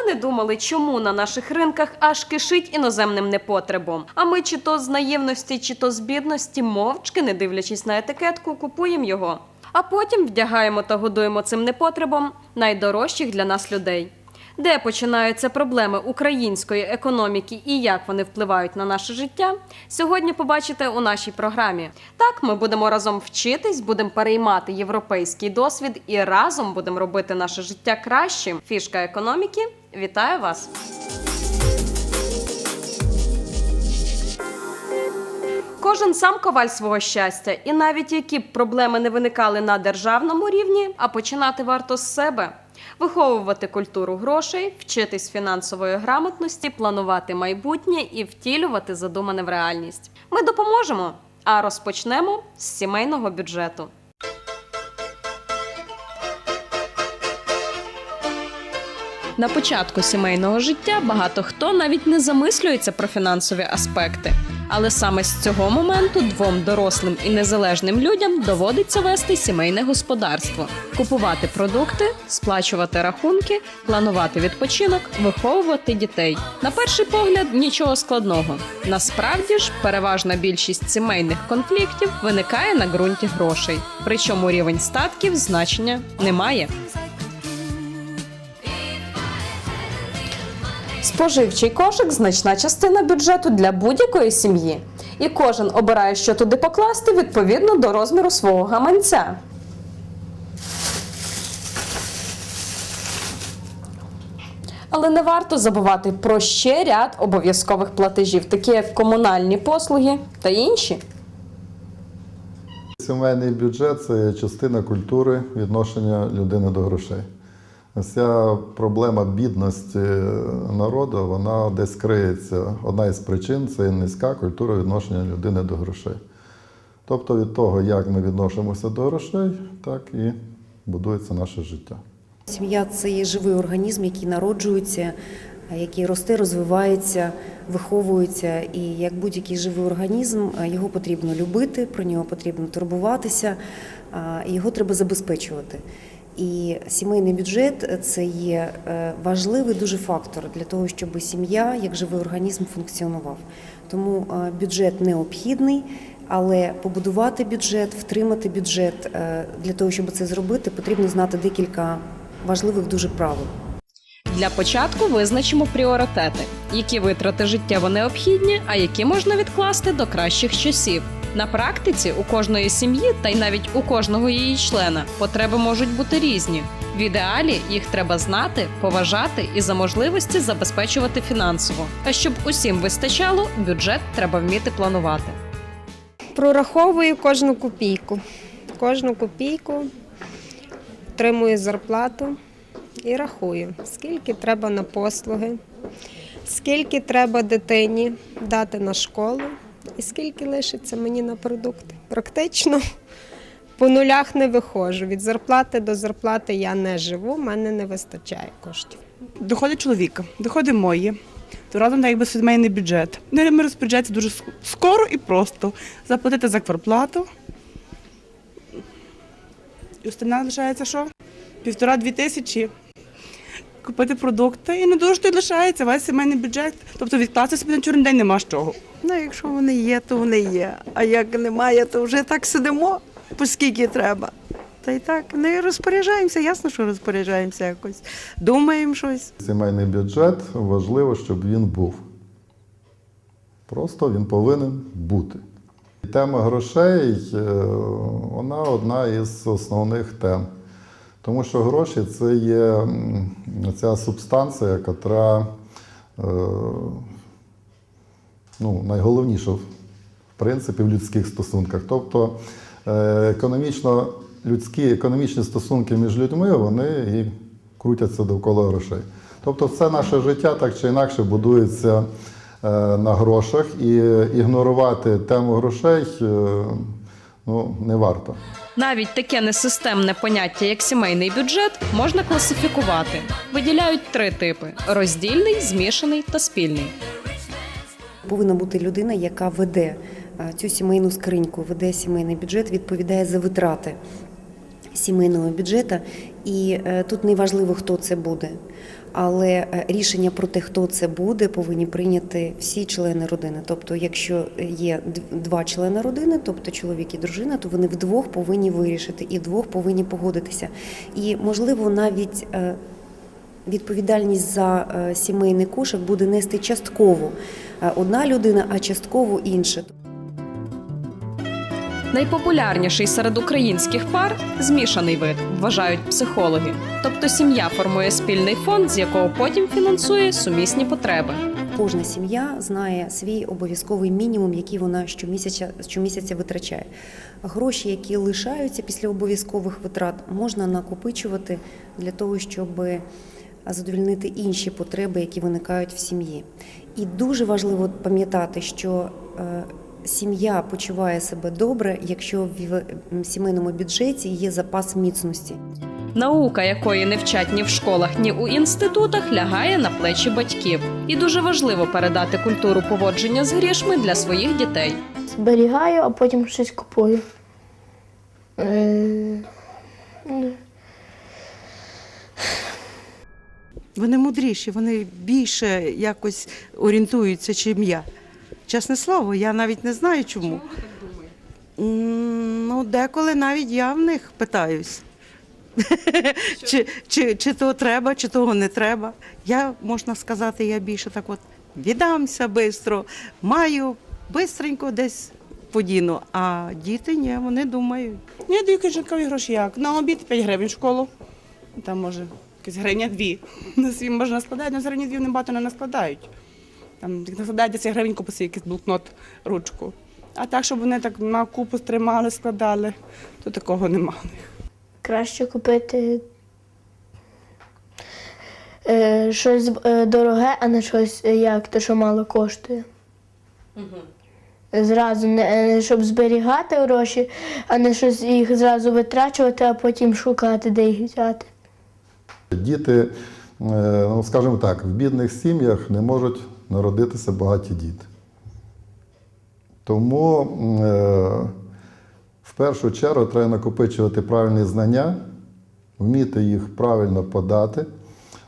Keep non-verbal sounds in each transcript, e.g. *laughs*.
Ніколи не думали, чому на наших ринках аж кишить іноземним непотребом. А ми чи то з наївності, чи то з бідності, мовчки, не дивлячись на етикетку, купуємо його. А потім вдягаємо та годуємо цим непотребом найдорожчих для нас людей. Де починаються проблеми української економіки і як вони впливають на наше життя, сьогодні побачите у нашій програмі. Так, ми будемо разом вчитись, будемо переймати європейський досвід і разом будемо робити наше життя кращим. Фішка економіки. Вітаю вас! Кожен сам коваль свого щастя, і навіть які б проблеми не виникали на державному рівні, а починати варто з себе. Виховувати культуру грошей, вчитись фінансової грамотності, планувати майбутнє і втілювати задумане в реальність. Ми допоможемо, а розпочнемо з сімейного бюджету. На початку сімейного життя багато хто навіть не замислюється про фінансові аспекти. Але саме з цього моменту двом дорослим і незалежним людям доводиться вести сімейне господарство, купувати продукти, сплачувати рахунки, планувати відпочинок, виховувати дітей. На перший погляд нічого складного. Насправді ж переважна більшість сімейних конфліктів виникає на ґрунті грошей. Причому рівень статків значення не має. Споживчий кошик значна частина бюджету для будь-якої сім'ї, і кожен обирає, що туди покласти відповідно до розміру свого гаманця. Але не варто забувати про ще ряд обов'язкових платежів, такі як комунальні послуги та інші. Сімейний бюджет це частина культури відношення людини до грошей. Ця проблема бідності народу, вона десь криється. Одна із причин це низька культура відношення людини до грошей. Тобто від того, як ми відносимося до грошей, так і будується наше життя. Сім'я це є живий організм, який народжується, який росте, розвивається, виховується. І як будь-який живий організм, його потрібно любити, про нього потрібно турбуватися, його треба забезпечувати. І сімейний бюджет це є е, важливий дуже фактор для того, щоб сім'я як живий організм функціонував. Тому е, бюджет необхідний, але побудувати бюджет, втримати бюджет е, для того, щоб це зробити, потрібно знати декілька важливих дуже правил. Для початку визначимо пріоритети, які витрати життєво необхідні, а які можна відкласти до кращих часів. На практиці у кожної сім'ї, та й навіть у кожного її члена, потреби можуть бути різні. В ідеалі їх треба знати, поважати і за можливості забезпечувати фінансово. А щоб усім вистачало, бюджет треба вміти планувати. Прораховую кожну копійку. Кожну копійку отримую зарплату і рахую, скільки треба на послуги, скільки треба дитині дати на школу і скільки лишиться мені на продукти. Практично по нулях не виходжу. Від зарплати до зарплати я не живу, в мене не вистачає коштів. Доходи чоловіка, доходи мої. То разом якби сімейний бюджет. Ними розпоряджається дуже скоро і просто. Заплатити за кварплату. І остальне лишається що? Півтора-дві тисячі. Купити продукти і не дуже то й лишається весь сімейний бюджет. Тобто відкласти собі на чорний день нема з чого. Ну, якщо вони є, то вони є. А як немає, то вже так сидимо, по скільки треба. Та й так не розпоряджаємося, ясно, що розпоряджаємося якось. Думаємо щось. Сімейний бюджет важливо, щоб він був. Просто він повинен бути. Тема грошей е, вона одна із основних тем. Тому що гроші це є ця субстанція, яка ну, найголовніша в принципі в людських стосунках. Тобто е, економічно, людські економічні стосунки між людьми вони і крутяться довкола грошей. Тобто все наше життя так чи інакше будується е, на грошах, і ігнорувати тему грошей е, ну, не варто. Навіть таке несистемне поняття, як сімейний бюджет, можна класифікувати. Виділяють три типи: роздільний, змішаний та спільний. Повинна бути людина, яка веде е, цю сімейну скриньку, веде сімейний бюджет, відповідає за витрати сімейного бюджету. І е, тут не важливо, хто це буде. Але е, рішення про те, хто це буде, повинні прийняти всі члени родини. Тобто, якщо є два члени родини, тобто чоловік і дружина, то вони вдвох повинні вирішити і вдвох повинні погодитися. І можливо навіть е, відповідальність за е, сімейний кошик буде нести частково одна людина, а частково інша. Найпопулярніший серед українських пар змішаний вид, вважають психологи. Тобто сім'я формує спільний фонд, з якого потім фінансує сумісні потреби. Кожна сім'я знає свій обов'язковий мінімум, який вона щомісяця, щомісяця витрачає. Гроші, які лишаються після обов'язкових витрат, можна накопичувати для того, щоб задовольнити інші потреби, які виникають в сім'ї. І дуже важливо пам'ятати, що е, сім'я почуває себе добре, якщо в сімейному бюджеті є запас міцності. Наука, якої не вчать ні в школах, ні у інститутах, лягає на плечі батьків. І дуже важливо передати культуру поводження з грішми для своїх дітей. зберігаю, а потім щось купую. Е, ну, Вони мудріші, вони більше якось орієнтуються, чим я. Чесне слово, я навіть не знаю чому. Ну, деколи навіть я в них питаюсь. *laughs* чи, чи, чи то треба, чи того не треба. Я, можна сказати, я більше так от віддамся швидко, маю бистренько десь подіну. А діти ні, вони думають. Я даю кишенькові гроші як? На обід 5 гривень в школу. Там може якась гривня дві. *laughs* На свій можна складати, але з гривні дві вони багато не наскладають. Там як наскладають 10 гривень купи якийсь блокнот, ручку. А так, щоб вони так на купу тримали, складали, то такого немає. краще купити е, щось е, дороге, а не щось е, як то, що мало коштує. Зразу не е, щоб зберігати гроші, а не щось їх зразу витрачувати, а потім шукати, де їх взяти. Діти, ну скажімо так, в бідних сім'ях не можуть народитися багаті діти. Тому е, в першу чергу треба накопичувати правильні знання, вміти їх правильно подати.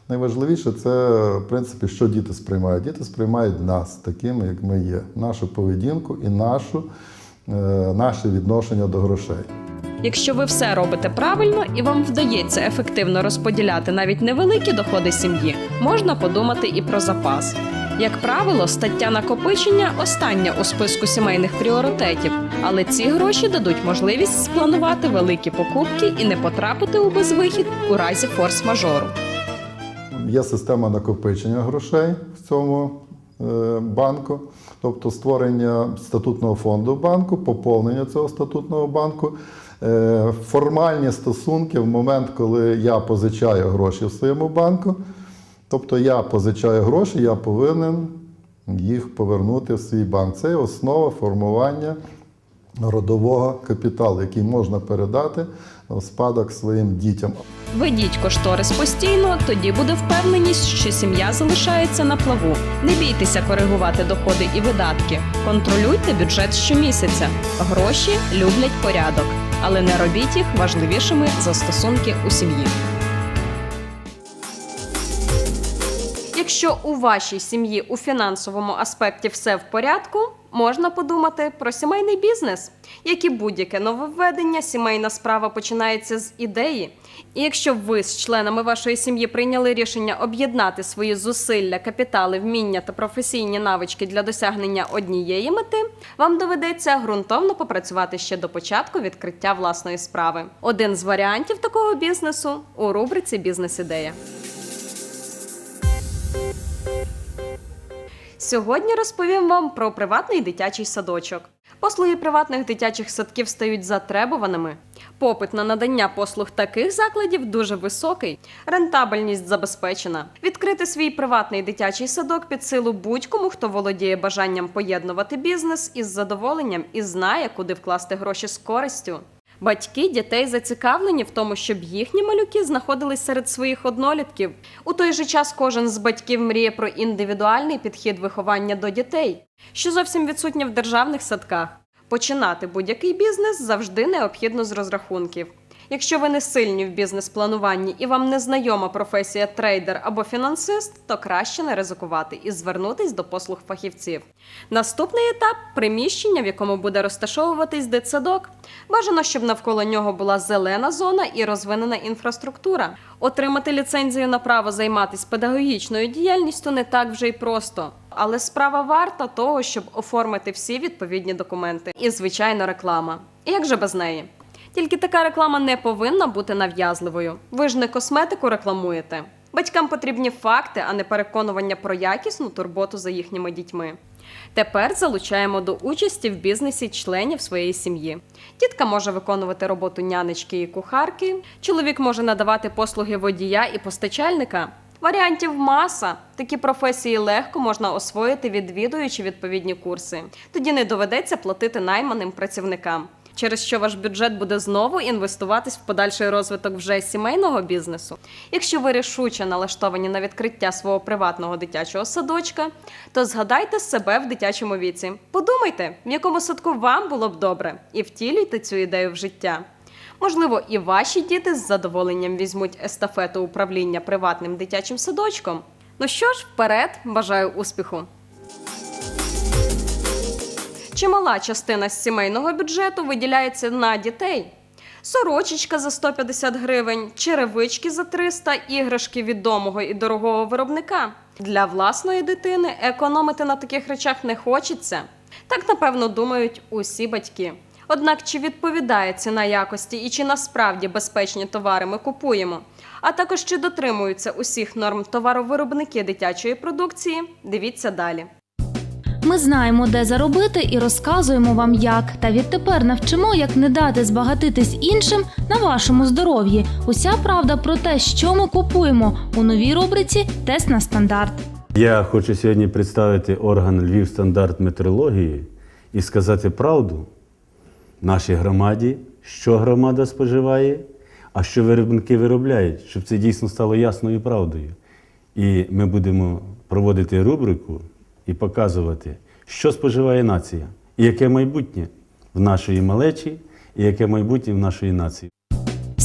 Найважливіше це, в принципі, що діти сприймають. Діти сприймають нас такими, як ми є, нашу поведінку і нашу, е, наше відношення до грошей. Якщо ви все робите правильно і вам вдається ефективно розподіляти навіть невеликі доходи сім'ї, можна подумати і про запас. Як правило, стаття накопичення остання у списку сімейних пріоритетів, але ці гроші дадуть можливість спланувати великі покупки і не потрапити у безвихід у разі форс-мажору. Є система накопичення грошей в цьому е, банку, тобто створення статутного фонду банку, поповнення цього статутного банку, е, формальні стосунки в момент, коли я позичаю гроші в своєму банку. Тобто я позичаю гроші, я повинен їх повернути в свій банк. Це основа формування родового капіталу, який можна передати в спадок своїм дітям. Ведіть кошторис постійно, тоді буде впевненість, що сім'я залишається на плаву. Не бійтеся коригувати доходи і видатки. Контролюйте бюджет щомісяця. Гроші люблять порядок, але не робіть їх важливішими за стосунки у сім'ї. Якщо у вашій сім'ї у фінансовому аспекті все в порядку, можна подумати про сімейний бізнес. Як і будь-яке нововведення, сімейна справа починається з ідеї. І якщо ви з членами вашої сім'ї прийняли рішення об'єднати свої зусилля, капітали, вміння та професійні навички для досягнення однієї мети, вам доведеться ґрунтовно попрацювати ще до початку відкриття власної справи. Один з варіантів такого бізнесу у рубриці Бізнес-ідея. Сьогодні розповім вам про приватний дитячий садочок. Послуги приватних дитячих садків стають затребуваними. Попит на надання послуг таких закладів дуже високий, рентабельність забезпечена. Відкрити свій приватний дитячий садок під силу будь-кому, хто володіє бажанням поєднувати бізнес із задоволенням і знає, куди вкласти гроші з користю. Батьки дітей зацікавлені в тому, щоб їхні малюки знаходились серед своїх однолітків. У той же час кожен з батьків мріє про індивідуальний підхід виховання до дітей, що зовсім відсутнє в державних садках. Починати будь-який бізнес завжди необхідно з розрахунків. Якщо ви не сильні в бізнес-плануванні і вам не знайома професія трейдер або фінансист, то краще не ризикувати і звернутись до послуг фахівців. Наступний етап приміщення, в якому буде розташовуватись дитсадок. Бажано, щоб навколо нього була зелена зона і розвинена інфраструктура. Отримати ліцензію на право займатися педагогічною діяльністю не так вже й просто. Але справа варта того, щоб оформити всі відповідні документи. І, звичайно, реклама. Як же без неї? Тільки така реклама не повинна бути нав'язливою. Ви ж не косметику рекламуєте. Батькам потрібні факти, а не переконування про якісну турботу за їхніми дітьми. Тепер залучаємо до участі в бізнесі членів своєї сім'ї. Тітка може виконувати роботу нянечки і кухарки, чоловік може надавати послуги водія і постачальника. Варіантів маса. Такі професії легко можна освоїти, відвідуючи відповідні курси. Тоді не доведеться платити найманим працівникам, через що ваш бюджет буде знову інвестуватись в подальший розвиток вже сімейного бізнесу. Якщо ви рішуче налаштовані на відкриття свого приватного дитячого садочка, то згадайте себе в дитячому віці. Подумайте, в якому садку вам було б добре, і втілюйте цю ідею в життя. Можливо, і ваші діти з задоволенням візьмуть естафету управління приватним дитячим садочком. Ну що ж, вперед, бажаю успіху! Чимала частина з сімейного бюджету виділяється на дітей. Сорочечка за 150 гривень, черевички за 300, іграшки відомого і дорогого виробника. Для власної дитини економити на таких речах не хочеться. Так, напевно, думають усі батьки. Однак, чи відповідає ціна якості і чи насправді безпечні товари ми купуємо, а також чи дотримуються усіх норм товаровиробники дитячої продукції, дивіться далі. Ми знаємо, де заробити, і розказуємо вам як. Та відтепер навчимо, як не дати збагатитись іншим на вашому здоров'ї. Уся правда про те, що ми купуємо у новій рубриці Тест на стандарт. Я хочу сьогодні представити орган Львів стандарт метрології і сказати правду нашій громаді, що громада споживає, а що виробники виробляють, щоб це дійсно стало ясною правдою. І ми будемо проводити рубрику і показувати, що споживає нація, і яке майбутнє в нашої малечі, і яке майбутнє в нашої нації.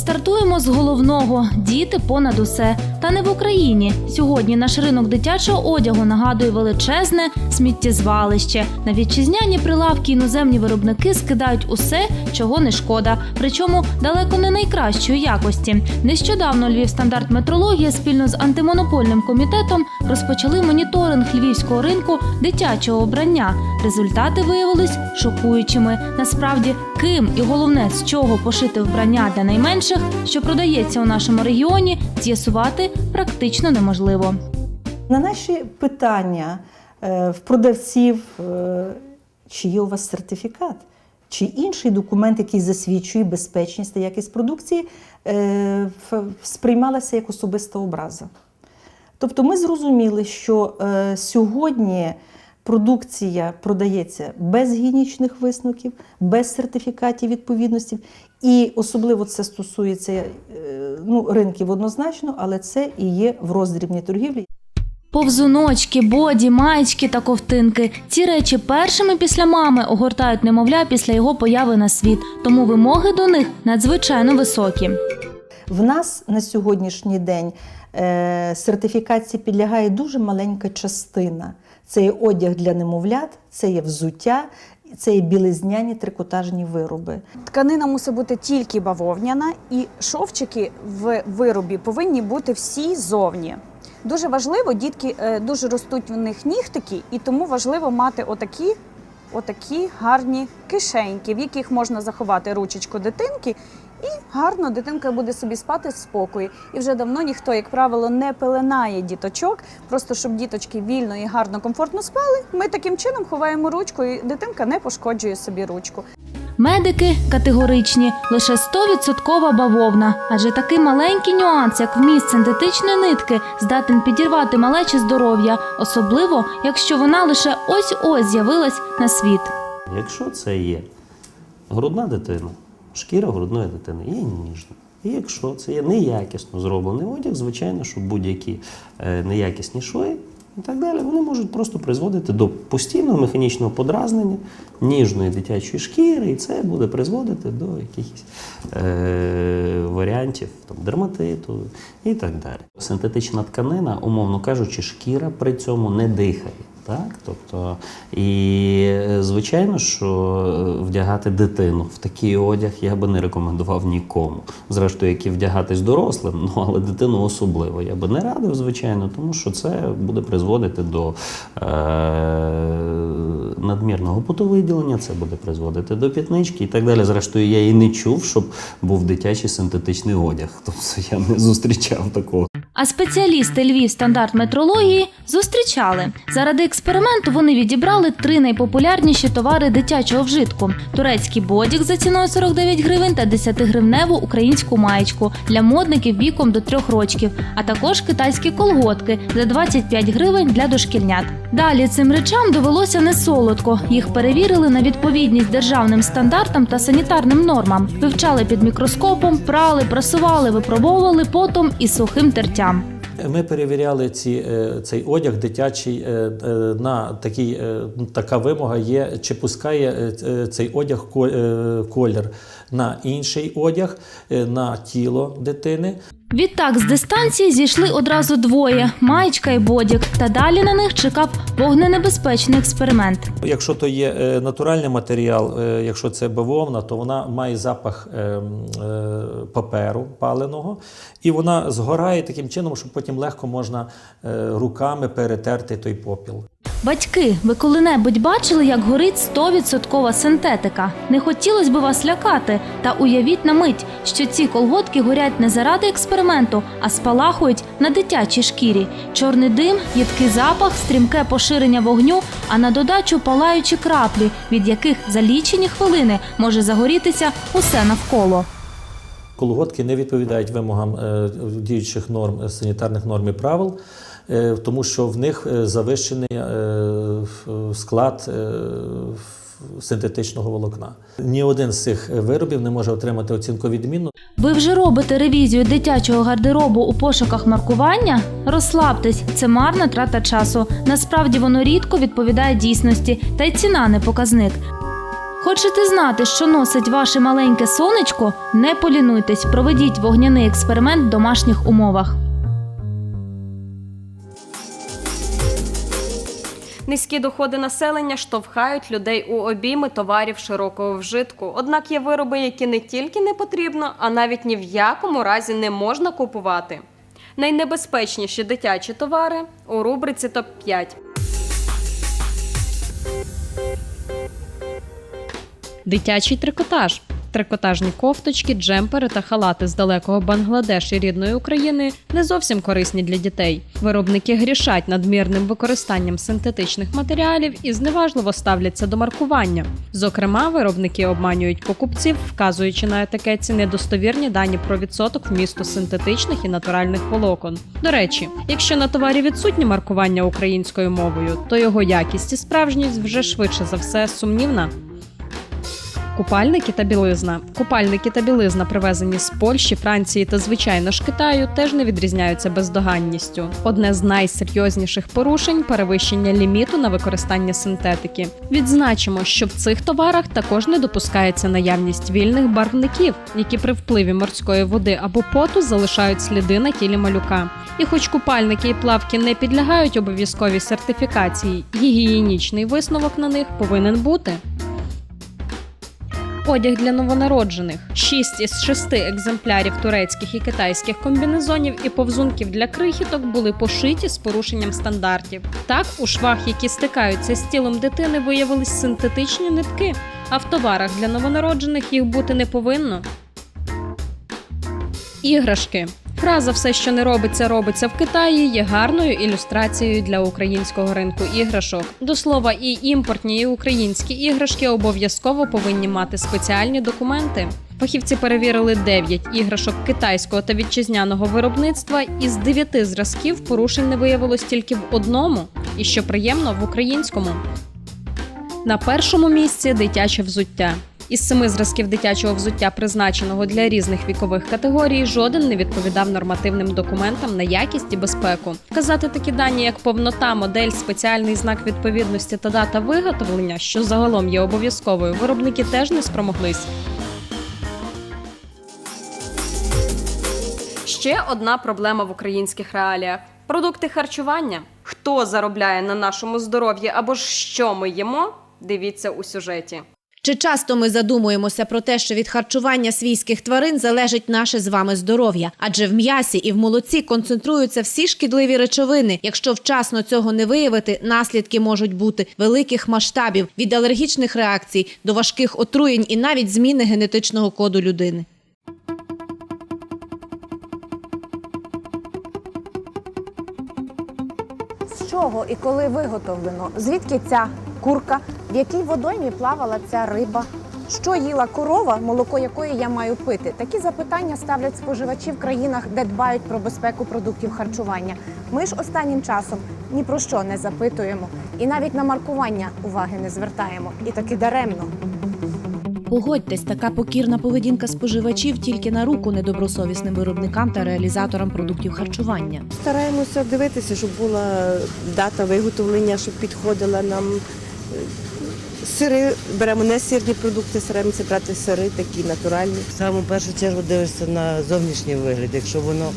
Стартуємо з головного діти понад усе. Та не в Україні. Сьогодні наш ринок дитячого одягу нагадує величезне сміттєзвалище. На вітчизняні прилавки іноземні виробники скидають усе, чого не шкода. Причому далеко не найкращої якості. Нещодавно Львів стандарт метрологія спільно з антимонопольним комітетом розпочали моніторинг львівського ринку дитячого обрання. Результати виявились шокуючими. Насправді, ким і головне, з чого пошити вбрання для найменших, що продається у нашому регіоні, з'ясувати практично неможливо. На наші питання е, в продавців, е, чи є у вас сертифікат, чи інший документ, який засвідчує безпечність та якість продукції, е, сприймалася як особиста образа. Тобто ми зрозуміли, що сьогодні продукція продається без гігієнічних висновків, без сертифікатів відповідності. І особливо це стосується е, ну, ринків однозначно, але це і є в роздрібній торгівлі. Повзуночки, боді, маєчки та ковтинки. Ці речі першими після мами огортають немовля після його появи на світ, тому вимоги до них надзвичайно високі. В нас на сьогоднішній день е, сертифікації підлягає дуже маленька частина. Це є одяг для немовлят, це є взуття, це і білизняні трикотажні вироби. Тканина мусить бути тільки бавовняна, і шовчики в виробі повинні бути всі зовні. Дуже важливо, дітки е, дуже ростуть в них нігтики, і тому важливо мати отакі, отакі гарні кишеньки, в яких можна заховати ручечку дитинки, і гарно дитинка буде собі спати в спокої. І вже давно ніхто, як правило, не пеленає діточок, просто щоб діточки вільно і гарно, комфортно спали. Ми таким чином ховаємо ручку, і дитинка не пошкоджує собі ручку. Медики категоричні, лише 100% бавовна, адже такий маленький нюанс, як вміст синтетичної нитки, здатен підірвати малече здоров'я, особливо якщо вона лише ось-ось з'явилась на світ. Якщо це є грудна дитина, шкіра грудної дитини є ніжна. І якщо це є неякісно зроблений одяг, звичайно, що будь-які е, неякісні шви і так далі, вони можуть просто призводити до постійного механічного подразнення ніжної дитячої шкіри, і це буде призводити до якихось е, варіантів там, дерматиту і так далі. Синтетична тканина, умовно кажучи, шкіра при цьому не дихає. Так, тобто, і е, звичайно, що е, вдягати дитину в такий одяг я би не рекомендував нікому. Зрештою, як і вдягатись дорослим, ну але дитину особливо я би не радив, звичайно, тому що це буде призводити до е- надмірного потовиділення, це буде призводити до пітнички і так далі. Зрештою, я і не чув, щоб був дитячий синтетичний одяг. Тобто я не зустрічав такого. А спеціалісти Львів стандарт метрології зустрічали. Заради експерименту вони відібрали три найпопулярніші товари дитячого вжитку: турецький бодік за ціною 49 гривень та 10-гривневу українську маєчку для модників віком до трьох рочків, а також китайські колготки за 25 гривень для дошкільнят. Далі цим речам довелося не солодко. Їх перевірили на відповідність державним стандартам та санітарним нормам, вивчали під мікроскопом, прали, прасували, випробовували потом і сухим тертям. Ми перевіряли ці, е, цей одяг дитячий е, е, на такий, ну, така вимога є, чи пускає цей одяг колір на інший одяг, на тіло дитини. Відтак з дистанції зійшли одразу двоє маєчка і бодік. Та далі на них чекав вогненебезпечний експеримент. Якщо то є е, натуральний матеріал, е, якщо це бавовна, то вона має запах е, паперу паленого, і вона згорає таким чином, що потім легко можна руками перетерти той попіл. Батьки, ви коли-небудь бачили, як горить 100% синтетика? Не хотілося б вас лякати. Та уявіть на мить, що ці колготки горять не заради експерименту, а спалахують на дитячій шкірі. Чорний дим, їдкий запах, стрімке поширення вогню, а на додачу палаючі краплі, від яких за лічені хвилини може загорітися усе навколо. Колготки не відповідають вимогам е, діючих норм е, санітарних норм і правил, тому що в них е, завищений е, склад е, синтетичного волокна. Ні один з цих виробів не може отримати оцінку відмінну. Ви вже робите ревізію дитячого гардеробу у пошуках маркування? Розслабтесь, це марна трата часу. Насправді воно рідко відповідає дійсності, та й ціна не показник. Хочете знати, що носить ваше маленьке сонечко? Не полінуйтесь, проведіть вогняний експеримент в домашніх умовах. Низькі доходи населення штовхають людей у обійми товарів широкого вжитку. Однак є вироби, які не тільки не потрібно, а навіть ні в якому разі не можна купувати. Найнебезпечніші дитячі товари у рубриці топ 5 Дитячий трикотаж. Трикотажні кофточки, джемпери та халати з далекого Бангладеш і рідної України не зовсім корисні для дітей. Виробники грішать надмірним використанням синтетичних матеріалів і зневажливо ставляться до маркування. Зокрема, виробники обманюють покупців, вказуючи на етикетці недостовірні дані про відсоток вмісту синтетичних і натуральних волокон. До речі, якщо на товарі відсутнє маркування українською мовою, то його якість і справжність вже швидше за все сумнівна. Купальники та білизна. Купальники та білизна, привезені з Польщі, Франції та звичайно ж Китаю, теж не відрізняються бездоганністю. Одне з найсерйозніших порушень перевищення ліміту на використання синтетики. Відзначимо, що в цих товарах також не допускається наявність вільних барвників, які при впливі морської води або поту залишають сліди на тілі малюка. І хоч купальники і плавки не підлягають обов'язковій сертифікації, гігієнічний висновок на них повинен бути. Одяг для новонароджених. Шість із шести екземплярів турецьких і китайських комбінезонів і повзунків для крихіток були пошиті з порушенням стандартів. Так, у швах, які стикаються з тілом дитини, виявились синтетичні нитки, а в товарах для новонароджених їх бути не повинно. Іграшки. Фраза все, що не робиться, робиться в Китаї, є гарною ілюстрацією для українського ринку іграшок. До слова, і імпортні, і українські іграшки обов'язково повинні мати спеціальні документи. Фахівці перевірили 9 іграшок китайського та вітчизняного виробництва. Із 9 зразків порушень не виявилось тільки в одному, і що приємно в українському. На першому місці дитяче взуття. Із семи зразків дитячого взуття, призначеного для різних вікових категорій, жоден не відповідав нормативним документам на якість і безпеку. Вказати такі дані, як повнота, модель, спеціальний знак відповідності та дата виготовлення, що загалом є обов'язковою, виробники теж не спромоглись. Ще одна проблема в українських реаліях: продукти харчування. Хто заробляє на нашому здоров'ї або ж що ми їмо? Дивіться у сюжеті. Чи часто ми задумуємося про те, що від харчування свійських тварин залежить наше з вами здоров'я? Адже в м'ясі і в молоці концентруються всі шкідливі речовини. Якщо вчасно цього не виявити, наслідки можуть бути великих масштабів від алергічних реакцій до важких отруєнь і навіть зміни генетичного коду людини. З чого і коли виготовлено? Звідки ця курка? Якій водоймі плавала ця риба? Що їла корова, молоко якої я маю пити? Такі запитання ставлять споживачі в країнах, де дбають про безпеку продуктів харчування. Ми ж останнім часом ні про що не запитуємо, і навіть на маркування уваги не звертаємо. І таки даремно. Погодьтесь, така покірна поведінка споживачів тільки на руку недобросовісним виробникам та реалізаторам продуктів харчування. Стараємося дивитися, щоб була дата виготовлення, щоб підходила нам. Сири беремо не сирні продукти, стараємося брати сири такі натуральні. Саме в першу чергу дивишся на зовнішній вигляд. Якщо воно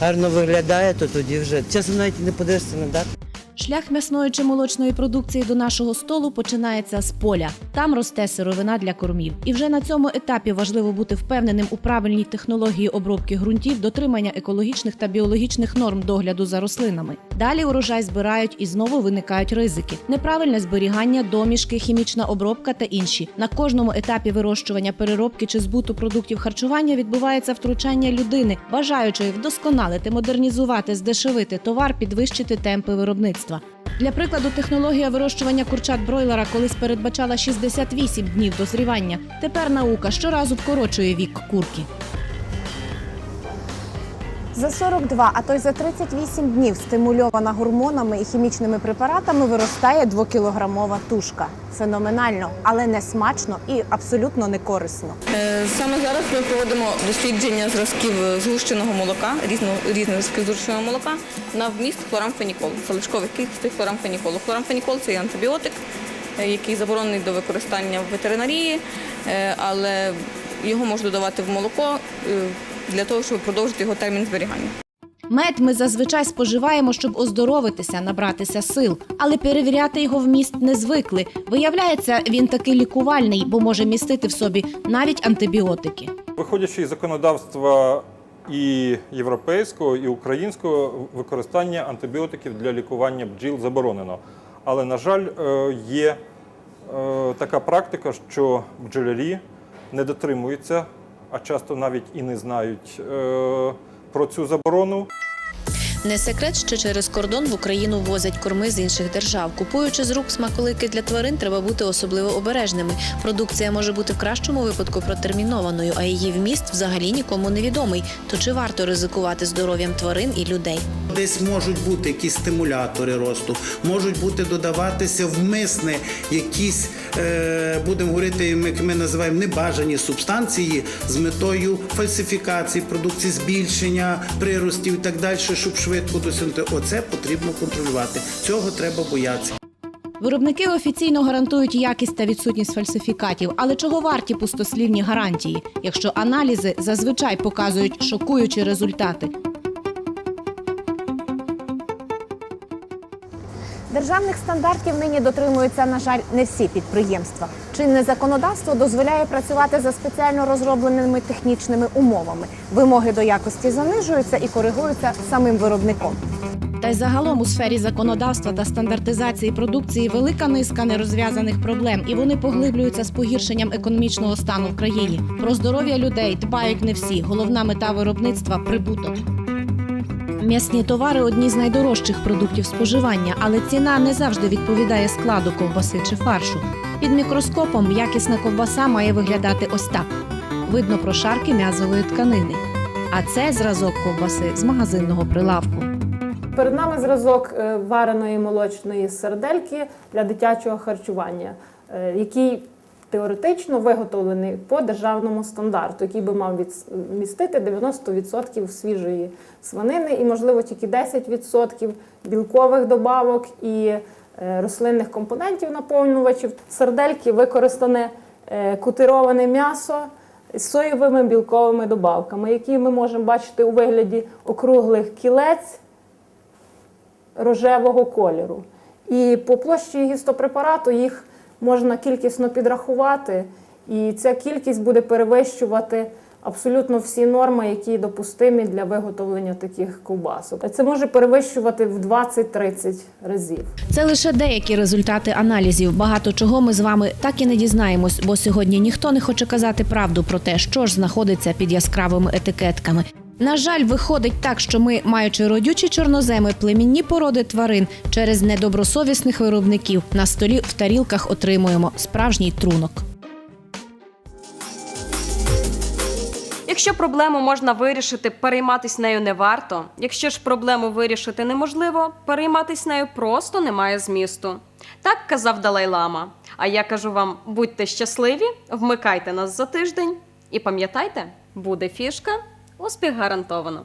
гарно виглядає, то тоді вже часом навіть не подивишся на дату. Шлях м'ясної чи молочної продукції до нашого столу починається з поля. Там росте сировина для кормів. І вже на цьому етапі важливо бути впевненим у правильній технології обробки ґрунтів, дотримання екологічних та біологічних норм догляду за рослинами. Далі урожай збирають і знову виникають ризики: неправильне зберігання, домішки, хімічна обробка та інші. На кожному етапі вирощування, переробки чи збуту продуктів харчування відбувається втручання людини, бажаючої вдосконалити, модернізувати, здешевити товар, підвищити темпи виробництва. Для прикладу, технологія вирощування курчат бройлера колись передбачала 68 днів дозрівання. Тепер наука щоразу вкорочує вік курки. За 42, а то й за 38 днів стимульована гормонами і хімічними препаратами виростає двокілограмова тушка. Феноменально, але не смачно і абсолютно не корисно. Е, Саме зараз ми проводимо дослідження зразків згущеного молока, різного різних зразків згущеного молока на вміст хлорамфеніколу, залишкових кількостей хлорамфеніколу. Хлорамфенікол це антибіотик, е, який заборонений до використання в ветеринарії, е, але його можна додавати в молоко для того, щоб продовжити його термін зберігання. Мед ми зазвичай споживаємо, щоб оздоровитися, набратися сил, але перевіряти його вміст не звикли. Виявляється, він таки лікувальний, бо може містити в собі навіть антибіотики. Виходячи із законодавства і європейського, і українського, використання антибіотиків для лікування бджіл заборонено. Але, на жаль, е, є е, така практика, що бджолярі не дотримуються, а часто навіть і не знають е, про цю заборону. Не секрет, що через кордон в Україну ввозять корми з інших держав. Купуючи з рук смаколики для тварин, треба бути особливо обережними. Продукція може бути в кращому випадку протермінованою, а її вміст взагалі нікому не відомий. То чи варто ризикувати здоров'ям тварин і людей? Десь можуть бути якісь стимулятори росту, можуть бути додаватися вмисне якісь, е, будемо говорити, як ми називаємо небажані субстанції з метою фальсифікації продукції, збільшення приростів і так далі, щоб швидко досягнути. Оце потрібно контролювати. Цього треба боятися. Виробники офіційно гарантують якість та відсутність фальсифікатів, але чого варті пустослівні гарантії, якщо аналізи зазвичай показують шокуючі результати? Державних стандартів нині дотримуються, на жаль, не всі підприємства. Чинне законодавство дозволяє працювати за спеціально розробленими технічними умовами. Вимоги до якості занижуються і коригуються самим виробником. Та й загалом у сфері законодавства та стандартизації продукції велика низка нерозв'язаних проблем, і вони поглиблюються з погіршенням економічного стану в країні. Про здоров'я людей дбають не всі. Головна мета виробництва прибуток. М'ясні товари одні з найдорожчих продуктів споживання, але ціна не завжди відповідає складу ковбаси чи фаршу. Під мікроскопом якісна ковбаса має виглядати ось так: видно прошарки м'язової тканини. А це зразок ковбаси з магазинного прилавку. Перед нами зразок е, вареної молочної сердельки для дитячого харчування, е, який теоретично виготовлений по державному стандарту, який би мав від- містити 90% свіжої свинини і, можливо, тільки 10% білкових добавок і е, рослинних компонентів наповнювачів. Сардельки використане е, кутироване м'ясо з соєвими білковими добавками, які ми можемо бачити у вигляді округлих кілець рожевого кольору. І по площі гістопрепарату їх можна кількісно підрахувати, і ця кількість буде перевищувати абсолютно всі норми, які допустимі для виготовлення таких ковбасок. Це може перевищувати в 20-30 разів. Це лише деякі результати аналізів. Багато чого ми з вами так і не дізнаємось, бо сьогодні ніхто не хоче казати правду про те, що ж знаходиться під яскравими етикетками. На жаль, виходить так, що ми, маючи родючі чорноземи, племінні породи тварин через недобросовісних виробників на столі в тарілках отримуємо справжній трунок. Якщо проблему можна вирішити, перейматись нею не варто. Якщо ж проблему вирішити неможливо, перейматись нею просто немає змісту. Так казав Далай-Лама. А я кажу вам: будьте щасливі, вмикайте нас за тиждень і пам'ятайте, буде фішка, успіх гарантовано.